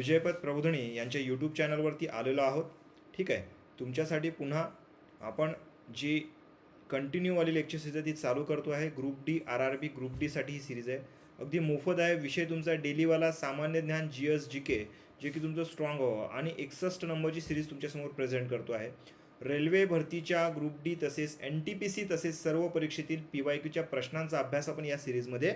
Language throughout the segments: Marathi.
विजयपद प्रबोधणी यांच्या यूट्यूब चॅनलवरती आलेलो आहोत. ठीक आहे? तुमच्यासाठी पुन्हा आपण जी कंटिन्यूवाली लेक्चर सिरीज आहे ती चालू करतो आहे. Group D R R B group डीसाठी ही सिरीज आहे. अगदी मोफत आहे. विषय तुमचा डेलीवाला सामान्य ज्ञान जी एस जी के जे की तुमचं स्ट्रॉंग व्हावं हो. आणि एकसष्ट नंबरची सिरीज तुमच्यासमोर प्रेझेंट करतो आहे. रेल्वे भरतीच्या ग्रुप डी तसेच एन टी पी सी तसेच सर्व परीक्षेतील पी वाय क्यूच्या प्रश्नांचा अभ्यास आपण या सिरीजमध्ये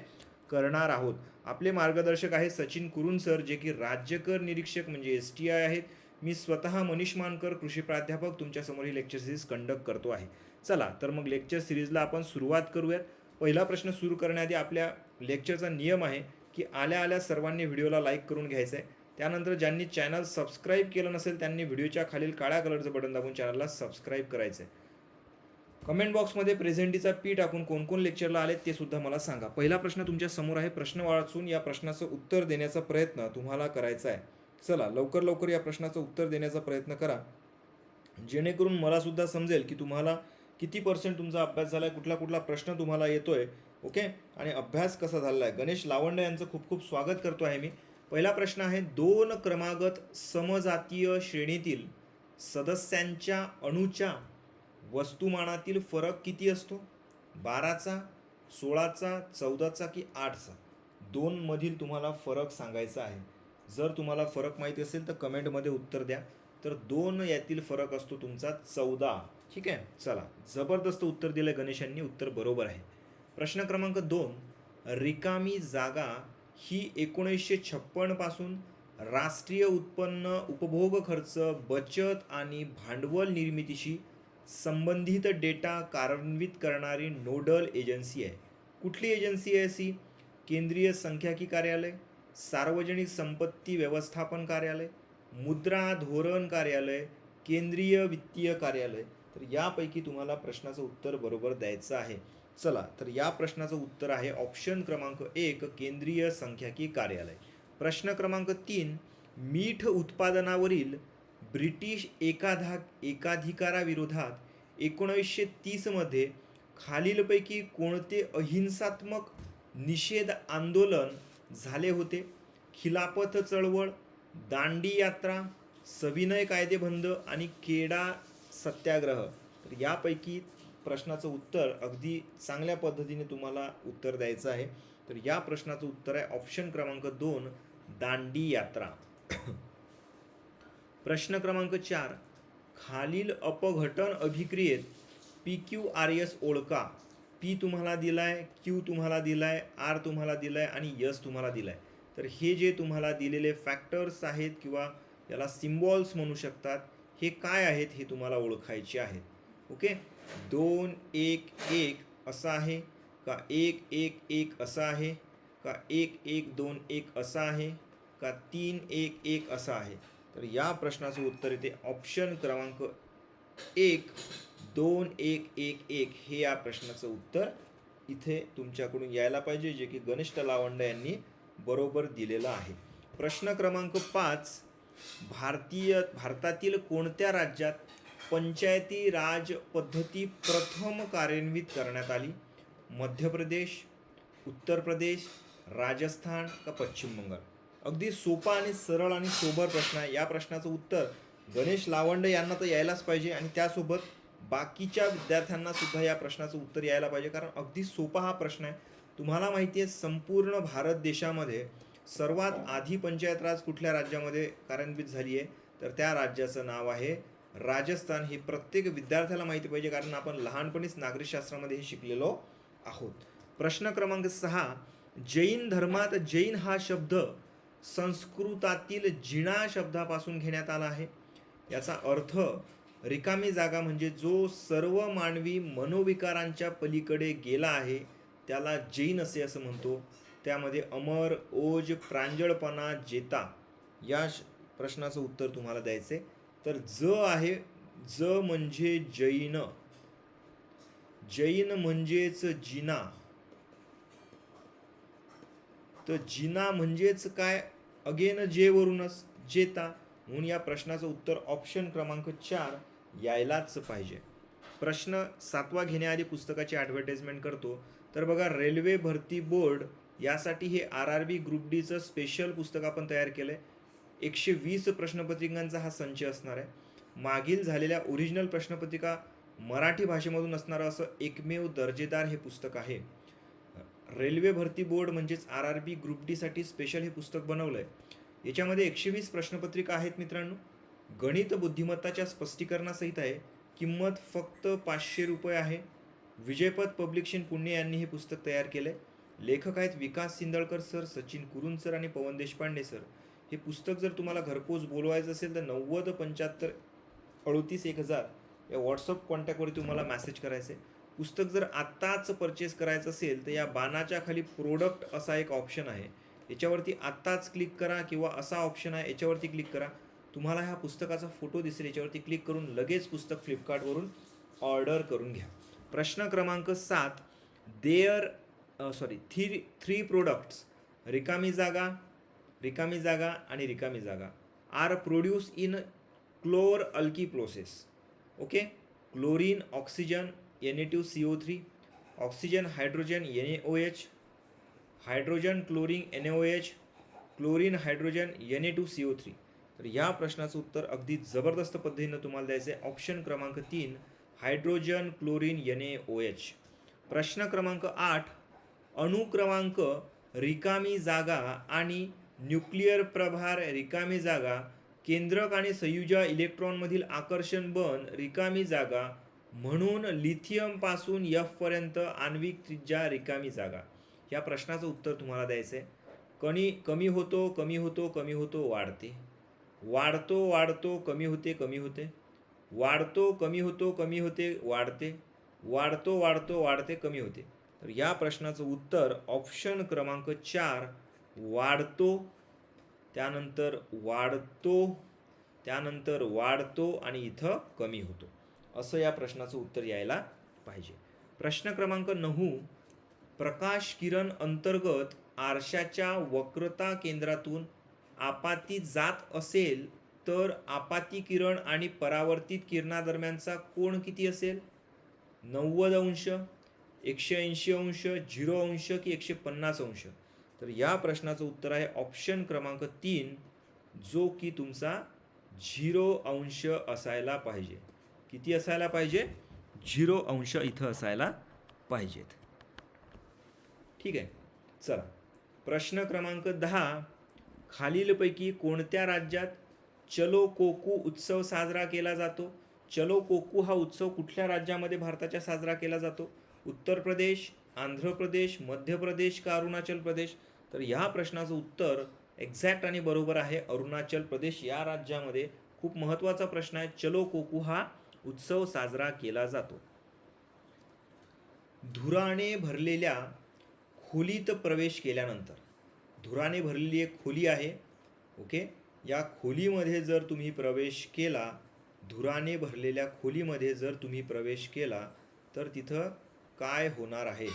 करणार आहोत. आपले मार्गदर्शक आहेत सचिन कुरुन सर जे की राज्यकर निरीक्षक म्हणजे एस टी आय आहेत. मी स्वतः मनीष मानकर कृषी प्राध्यापक तुमच्यासमोर ही लेक्चर सिरीज कंडक्ट करतो आहे. चला तर मग लेक्चर सिरीजला आपण सुरुवात करूयात. पहिला प्रश्न सुरू करण्याआधी आपल्या लेक्चरचा नियम आहे की आल्या आल्या सर्वांनी व्हिडिओला लाईक करून घ्यायचं आहे त्यानंतर ज्यांनी चॅनल सबस्क्राईब केलं नसेल त्यांनी व्हिडिओच्या खालील काळ्या कलरचं बटन दाबून चॅनलला सबस्क्राईब करायचं आहे कमेंट बॉक्समध्ये प्रेझेंटीचा पी टाकून कोण कोण लेक्चरला आले ते सुद्धा मला सांगा. पहिला प्रश्न तुमच्यासमोर आहे प्रश्न वाचून या प्रश्नाचं उत्तर देण्याचा प्रयत्न तुम्हाला करायचा आहे. चला लवकर लवकर या प्रश्नाचं उत्तर देण्याचा प्रयत्न करा. जेणेकरून मला सुद्धा समजेल की तुम्हाला किती पर्सेंट तुमचा अभ्यास झाला आहे कुठला कुठला प्रश्न तुम्हाला येतोय ओके? आणि अभ्यास कसा झाला आहे गणेश लावंडे यांचं खूप खूप स्वागत करतो आहे मी. पहिला प्रश्न आहे दोन क्रमागत समजातीय श्रेणीतील सदस्यांच्या अणूच्या वस्तुमानातील फरक किती असतो? बाराचा सोळाचा चौदाचा की आठचा? दोनमधील तुम्हाला फरक सांगायचा आहे. जर तुम्हाला फरक माहिती असेल तर कमेंटमध्ये उत्तर द्या. तर दोन यातील फरक असतो तुमचा चौदा. ठीक आहे? चला. जबरदस्त उत्तर दिलं गणेशांनी. उत्तर बरोबर आहे. प्रश्न क्रमांक दोन. रिकामी जागा ही एकोणीसशे छप्पनपासून राष्ट्रीय उत्पन्न उपभोग खर्च बचत आणि भांडवल निर्मितीशी संबंधित डेटा कार्यान्वित करणारी नोडल एजन्सी आहे. कुठली एजन्सी आहे अशी केंद्रीय संख्याकी कार्यालय? सार्वजनिक संपत्ती व्यवस्थापन कार्यालय? मुद्रा धोरण कार्यालय? केंद्रीय वित्तीय कार्यालय? तर यापैकी तुम्हाला प्रश्नाचं उत्तर बरोबर द्यायचं आहे. चला तर या प्रश्नाचं उत्तर आहे ऑप्शन क्रमांक एक केंद्रीय संख्याकी कार्यालय. प्रश्न क्रमांक तीन मीठ उत्पादनावरील ब्रिटिश एकाधा एकाधिकाराविरोधात एकोणीसशे तीसमध्ये खालीलपैकी कोणते अहिंसात्मक निषेध आंदोलन झाले होते? खिलापथ चळवळ दांडी यात्रा सविनय कायदेबंद आणि केडा सत्याग्रह? तर यापैकी प्रश्नाचं उत्तर अगदी चांगल्या पद्धतीने तुम्हाला उत्तर द्यायचं आहे. तर या प्रश्नाचं उत्तर आहे ऑप्शन क्रमांक दोन दांडी यात्रा. प्रश्न क्रमांक चार. खालील अपघटन अभिक्रियेत पी क्यू आर एस ओळखा. पी तुम्हाला दिलाय क्यू तुम्हाला दिलाय आर तुम्हाला दिलाय आणि यस तुम्हाला दिलाय. तर हे जे तुम्हाला दिलेले फॅक्टर्स आहेत किंवा याला सिम्बॉल्स म्हणू शकतात हे काय आहेत हे तुम्हाला ओळखायचे आहेत. ओके? दोन एक एक असं आहे का एक एक एक असं आहे? का एक एक दोन एक असं आहे? का तीन एक एक असं आहे? तर या प्रश्नाचं उत्तर येते ऑप्शन क्रमांक एक दोन एक एक एक हे या प्रश्नाचं उत्तर इथे तुमच्याकडून यायला पाहिजे जे की गणेश लावंड यांनी बरोबर दिलेलं आहे. प्रश्न क्रमांक पाच भारतीय भारतातील कोणत्या राज्यात पंचायती राज पद्धती प्रथम कार्यान्वित करण्यात आली? मध्य प्रदेश उत्तर प्रदेश राजस्थान का पश्चिम बंगाल? अगदी सोपा आणि सरळ आणि सोबर प्रश्न आहे. या प्रश्नाचं उत्तर गणेश लावंड यांना तर यायलाच पाहिजे आणि त्यासोबत बाकीच्या विद्यार्थ्यांना सुद्धा या प्रश्नाचं उत्तर यायला पाहिजे. कारण अगदी सोपा हा प्रश्न आहे. तुम्हाला माहिती आहे संपूर्ण भारत देशामध्ये सर्वात आधी पंचायत राज कुठल्या राज्यामध्ये कार्यान्वित झाली आहे तर त्या राज्याचं नाव आहे राजस्थान. हे प्रत्येक विद्यार्थ्याला माहिती पाहिजे कारण आपण लहानपणीच नागरिकशास्त्रामध्ये हे शिकलेलो आहोत. प्रश्न क्रमांक सहा जैन धर्मात जैन हा शब्द संस्कृतातील जिणा शब्दापासून घेण्यात आला आहे. याचा अर्थ रिकामी जागा म्हणजे जो सर्व मानवी मनोविकारांच्या पलीकडे गेला आहे त्याला जैन असे असं म्हणतो. त्यामध्ये अमर ओज प्रांजळपणा जेता या श- प्रश्नाचं उत्तर तुम्हाला द्यायचे तर ज आहे ज म्हणजे जैन. जैन म्हणजेच जिना. तर जिना म्हणजेच काय? अगेन जे वरूनच जेता म्हणून या प्रश्नाचं उत्तर ऑप्शन क्रमांक चार यायलाच पाहिजे. प्रश्न सातवा घेण्याआधी पुस्तकाची ॲडव्हर्टाइजमेंट करतो. तर बघा रेल्वे भरती बोर्ड यासाठी हे आर आर बी ग्रुप डीचं स्पेशल पुस्तक आपण तयार केलं आहे एकशे वीस प्रश्नपत्रिकांचा हा संच असणार आहे. मागील झालेल्या ओरिजिनल प्रश्नपत्रिका मराठी भाषेमधून असणारं असं एकमेव दर्जेदार हे पुस्तक आहे. रेल्वे भरती बोर्ड म्हणजेच आर आर बी ग्रुप डीसाठी स्पेशल हे पुस्तक बनवलं आहे याच्यामध्ये एकशे वीस प्रश्नपत्रिका आहेत मित्रांनो. गणित बुद्धिमत्ताच्या स्पष्टीकरणासहित आहे. किंमत फक्त पाचशे रुपये आहे. विजयपद पब्लिकेशन पुणे यांनी हे पुस्तक तयार केलं आहे लेखक आहेत विकास सिंदळकर सर सचिन कुरुन सर आणि पवन देशपांडे सर. हे पुस्तक जर तुम्हाला घरपोच बोलवायचं असेल तर नव्वद पंच्याहत्तर अडतीस एक हजार या व्हॉट्सअप कॉन्टॅक्टवरती तुम्हाला मॅसेज करायचे आहे पुस्तक जर आत्ताच परचेस करायचं असेल तर या बाणाच्या खाली प्रोडक्ट असा एक ऑप्शन आहे. याच्यावरती आत्ताच क्लिक करा किंवा असा ऑप्शन आहे याच्यावरती क्लिक करा. तुम्हाला ह्या पुस्तकाचा फोटो दिसेल याच्यावरती क्लिक करून लगेच पुस्तक फ्लिपकार्टवरून ऑर्डर करून घ्या. प्रश्न क्रमांक सात there sorry three three products रिकामी जागा रिकामी जागा आणि रिकामी जागा. Are produce in chlor अल्की process okay chlorine oxygen N A two C O three oxygen hydrogen N A O H hydrogen chlorine N A O H chlorine hydrogen N A two C O three तर या प्रश्नाचं उत्तर अगदी जबरदस्त पद्धतीनं तुम्हाला द्यायचं आहे. ऑप्शन क्रमांक तीन hydrogen chlorine N A O H प्रश्न क्रमांक आठ अणुक्रमांक रिकामी जागा आणि न्यूक्लिअर प्रभार रिकामी जागा केंद्रक आणि संयुजा इलेक्ट्रॉनमधील आकर्षण बन रिकामी जागा म्हणून लिथियमपासून यफपर्यंत आण्विक त्रिज्या रिकामी जागा. या प्रश्नाचं उत्तर तुम्हाला द्यायचं आहे कणी कमी होतो कमी होतो कमी होतो वाढते. वाढतो वाढतो कमी होते कमी होते. वाढतो कमी होतो कमी होते वाढते. वाढतो वाढतो वाढते कमी होते. तर या प्रश्नाचं उत्तर ऑप्शन क्रमांक चार वाढतो त्यानंतर वाढतो त्यानंतर वाढतो आणि इथं कमी होतो. असं या प्रश्नाचं उत्तर यायला पाहिजे. प्रश्न क्रमांक नऊ प्रकाश किरण अंतर्गत आरशाच्या वक्रता केंद्रातून आपाती जात असेल तर आपाती किरण आणि परावर्तित किरणादरम्यानचा कोण किती असेल? नव्वद अंश एकशे ऐंशी अंश झिरो अंश की एकशे पन्नास अंश? तर या प्रश्नाचं उत्तर आहे ऑप्शन क्रमांक तीन जो की तुमचा झिरो अंश असायला पाहिजे. किती असायला पाहिजे? झिरो अंश इथं असायला पाहिजेत. ठीक आहे. चला. प्रश्न क्रमांक दहा. खालीलपैकी कोणत्या राज्यात चलो कोकू उत्सव साजरा केला जातो? चलो कोकू हा उत्सव कुठल्या राज्यामध्ये भारताच्या साजरा केला जातो? उत्तर प्रदेश आंध्र प्रदेश मध्य प्रदेश का अरुणाचल प्रदेश? तर ह्या प्रश्नाचं उत्तर एक्झॅक्ट आणि बरोबर आहे अरुणाचल प्रदेश. या राज्यामध्ये खूप महत्त्वाचा प्रश्न आहे. चलो कोकू हा उत्सव साजरा केला जातो. धुराने भरलेल्या खोलीत प्रवेश केल्यानंतर धुराने भरलेली एक खोली आहे ओके? या खोलीमध्ये जर तुम्ही प्रवेश केला धुराने भरलेल्या खोलीमध्ये जर तुम्ही प्रवेश केला तर तिथं काय होणार आहे?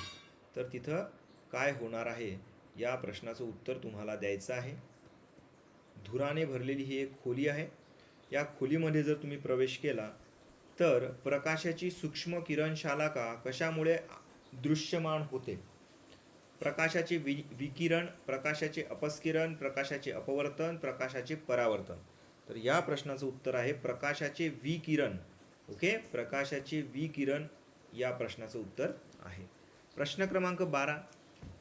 तर तिथं काय होणार आहे? या प्रश्नाचं उत्तर तुम्हाला द्यायचं आहे. धुराने भरलेली ही एक खोली आहे. या खोलीमध्ये जर तुम्ही प्रवेश केला तर प्रकाशाची सूक्ष्म किरणशालाका कशामुळे दृश्यमान होते? प्रकाशाचे वि विकिरण प्रकाशाचे अपस्किरण प्रकाशाचे अपवर्तन प्रकाशाचे परावर्तन. तर या प्रश्नाचं उत्तर आहे प्रकाशाचे विकिरण. ओके? प्रकाशाचे विकिरण या प्रश्नाचं उत्तर आहे. प्रश्न क्रमांक बारा.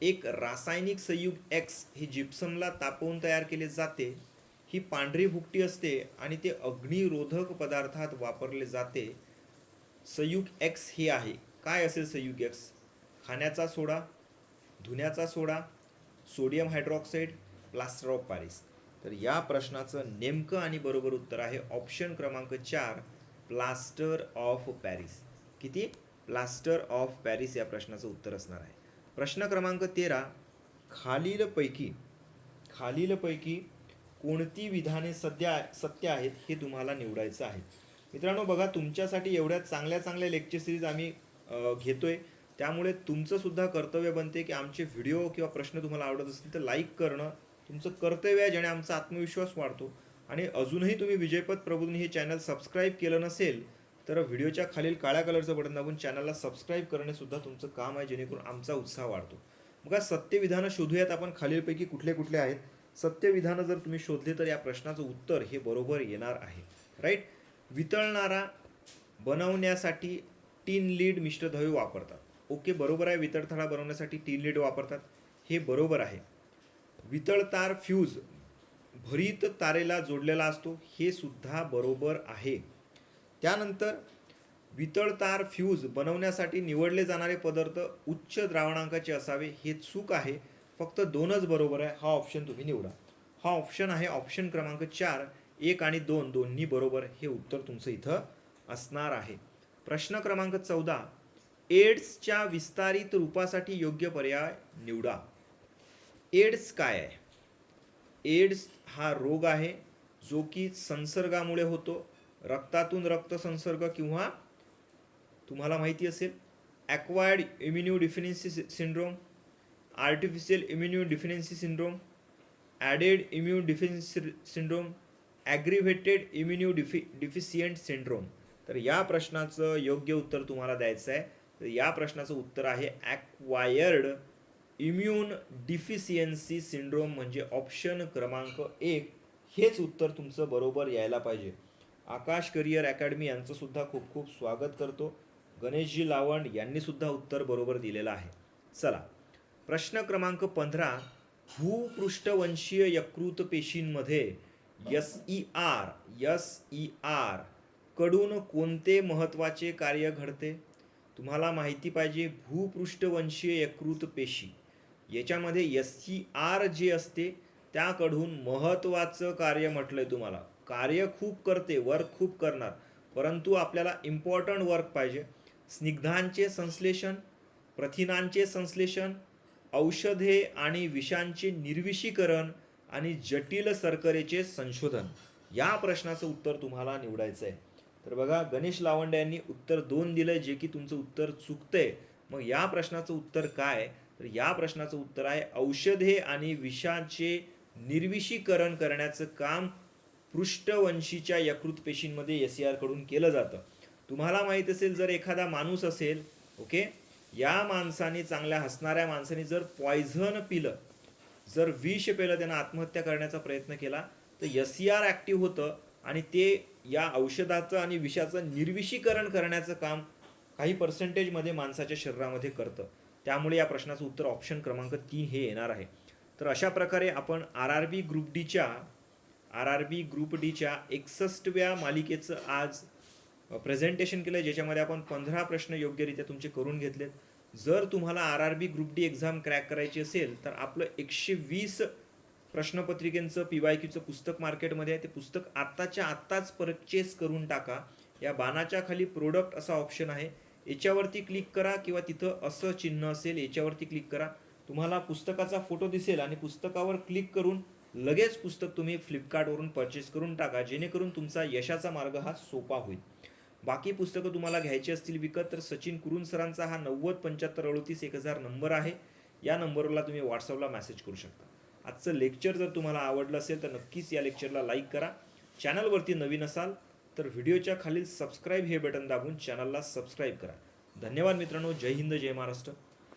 एक रासायनिक संयुग एक्स हे जिप्समला तापवून तयार केले जाते. ही पांढरी भुकटी असते आणि ते अग्निरोधक पदार्थात वापरले जाते. संयुग एक्स हे आहे. काय असेल संयुग एक्स खाण्याचा सोडा धुण्याचा soda sodium hydroxide plaster of Paris. तर या प्रश्नाचं नेमकं आणि बरोबर उत्तर आहे ऑप्शन क्रमांक चार प्लास्टर ऑफ पॅरिस. किती? प्लास्टर ऑफ पॅरिस या प्रश्नाचं उत्तर असणार आहे. प्रश्न क्रमांक तेरा खालीलपैकी खालीलपैकी कोणती विधाने सध्या सत्य आहेत हे तुम्हाला निवडायचं आहे. मित्रांनो बघा तुमच्यासाठी एवढ्या चांगल्या चांगल्या लेक्चर सिरीज आम्ही घेतो घेतोय. त्यामुळे तुमचंसुद्धा कर्तव्य बनते की आमचे व्हिडिओ किंवा प्रश्न तुम्हाला आवडत असतील तर लाईक करणं. तुमचं कर्तव्य आहे ज्याने आमचा आत्मविश्वास वाढतो. आणि अजूनही तुम्ही विजयपथ प्रबोधन हे चॅनल सबस्क्राईब केलं नसेल तर व्हिडिओच्या खालील काळ्या कलरचं बटन दाबून चॅनलला सबस्क्राईब करणेसुद्धा तुमचं काम आहे जेणेकरून आमचा उत्साह वाढतो. मग सत्यविधानं शोधूयात आपण खालीलपैकी कुठले कुठले आहेत. सत्यविधानं जर तुम्ही शोधले तर या प्रश्नाचं उत्तर हे बरोबर येणार आहे. राईट वितळणारा बनवण्यासाठी टीन लीड मिश्रधवे वापरतात. ओके बरोबर आहे वितळथळा बनवण्यासाठी टीन लीड वापरतात. हे बरोबर आहे. वितळतार फ्यूज भरीत तारेला जोडलेला असतो. हे सुद्धा बरोबर आहे. त्यानंतर वितळतार फ्यूज बनवण्यासाठी निवडले जाणारे पदार्थ उच्च द्रावणांकाचे असावे. हे चूक आहे. फक्त दोनच बरोबर आहे हा ऑप्शन तुम्ही निवडा. हा ऑप्शन आहे ऑप्शन क्रमांक चार एक आणि दोन दोन्ही बरोबर हे उत्तर तुमचं इथं असणार आहे. प्रश्न क्रमांक चौदा एड्सच्या विस्तारित रूपासाठी योग्य पर्याय निवडा. एड्स काय आहे? एड्स हा रोग आहे जो की संसर्गामुळे होतो. रक्तातून रक्त संसर्ग किंवा तुम्हाला माहिती असेल acquired immune deficiency syndrome artificial immune deficiency syndrome added immune deficiency syndrome aggravated immune defi deficient syndrome. तर या प्रश्नाचं योग्य उत्तर तुम्हाला द्यायचं आहे. तर या प्रश्नाचं उत्तर आहे ॲक्वायर्ड इम्यून डिफिशियन्सी सिंड्रोम म्हणजे ऑप्शन क्रमांक एक. हेच उत्तर तुमचं बरोबर यायला पाहिजे. आकाश करिअर अकॅडमी यांचंसुद्धा खूप खूप स्वागत करतो. गणेशजी लावंड यांनीसुद्धा उत्तर बरोबर दिलेलं आहे. चला. प्रश्न क्रमांक पंधरा भूपृष्ठवंशीय यकृत पेशींमध्ये S E R S E आरकडून कोणते महत्त्वाचे कार्य घडते? तुम्हाला माहिती पाहिजे भूपृष्ठवंशीय यकृत पेशी. याच्यामध्ये यस ई आर जे असते त्याकडून महत्त्वाचं कार्य म्हटलं आहे तुम्हाला. कार्य खूप करते वर्क खूप करणार. परंतु आपल्याला इम्पॉर्टंट वर्क पाहिजे. स्निग्धांचे संश्लेषण प्रथिनांचे संश्लेषण औषधे आणि विषांचे निर्विषीकरण आणि जटिल सर्करेचे संशोधन. या प्रश्नाचं उत्तर तुम्हाला निवडायचं आहे तर बघा गणेश लावंडे यांनी उत्तर दोन दिलं जे की तुमचं उत्तर चुकतंय. मग या प्रश्नाचं उत्तर काय? तर या प्रश्नाचं उत्तर आहे औषधे आणि विषाचे निर्विषीकरण करण्याचं काम पृष्ठवंशीच्या यकृत पेशींमध्ये एसकडून केलं जातं. तुम्हाला माहीत असेल जर एखादा माणूस असेल ओके या माणसाने चांगल्या हसणाऱ्या माणसाने जर पॉयझन पिलं जर विष पेलं त्यानं आत्महत्या करण्याचा प्रयत्न केला तर एस सी आर ॲक्टिव्ह होतं आणि ते या औषधाचं आणि विषाचं निर्विषीकरण करण्याचं काम काही पर्सेंटेजमध्ये माणसाच्या शरीरामध्ये करतं. त्यामुळे या प्रश्नाचं उत्तर ऑप्शन क्रमांक तीन हे येणार आहे. तर अशा प्रकारे आपण आर आर बी ग्रुप डीच्या आर आर बी ग्रुप डीच्या एकसष्टव्या मालिकेचं आज प्रेझेंटेशन केलं ज्याच्यामध्ये आपण पंधरा प्रश्न योग्यरित्या तुमचे करून घेतलेत. जर तुम्हाला R R B group D exam crack करायची असेल तर आपलं एकशे वीस प्रश्नपत्रिकेचं पी वाय क्यूचं पुस्तक मार्केटमध्ये आहे. ते पुस्तक आत्ताच्या आत्ताच परचेस करून टाका. या बाणाच्या खाली प्रोडक्ट असा ऑप्शन आहे. याच्यावरती क्लिक करा किंवा तिथं असं चिन्ह असेल याच्यावरती क्लिक करा. तुम्हाला पुस्तकाचा फोटो दिसेल आणि पुस्तकावर क्लिक करून लगेच पुस्तक तुम्ही फ्लिपकार्टवरून परचेस करून टाका. जेणेकरून तुमचा यशाचा मार्ग हा सोपा होईल. बाकी पुस्तकं तुम्हाला घ्यायची असतील विकत तर सचिन कुरुन सरांचा हा नव्वद पंच्याहत्तर अडतीस एक हजार नंबर आहे. या नंबरला तुम्ही व्हॉट्सअपला मेसेज करू शकता. आजचं लेक्चर जर तुम्हाला आवडलं असेल तर नक्कीच या लेक्चरला लाईक करा. चॅनलवरती नवीन असाल तर व्हिडिओच्या खालील सबस्क्राईब हे बटन दाबून चॅनलला सबस्क्राईब करा. धन्यवाद मित्रांनो. जय हिंद जय महाराष्ट्र.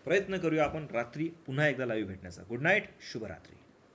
प्रयत्न करूया आपण रात्री पुन्हा एकदा लाईव्ह भेटण्याचा. गुड नाईट शुभरात्री.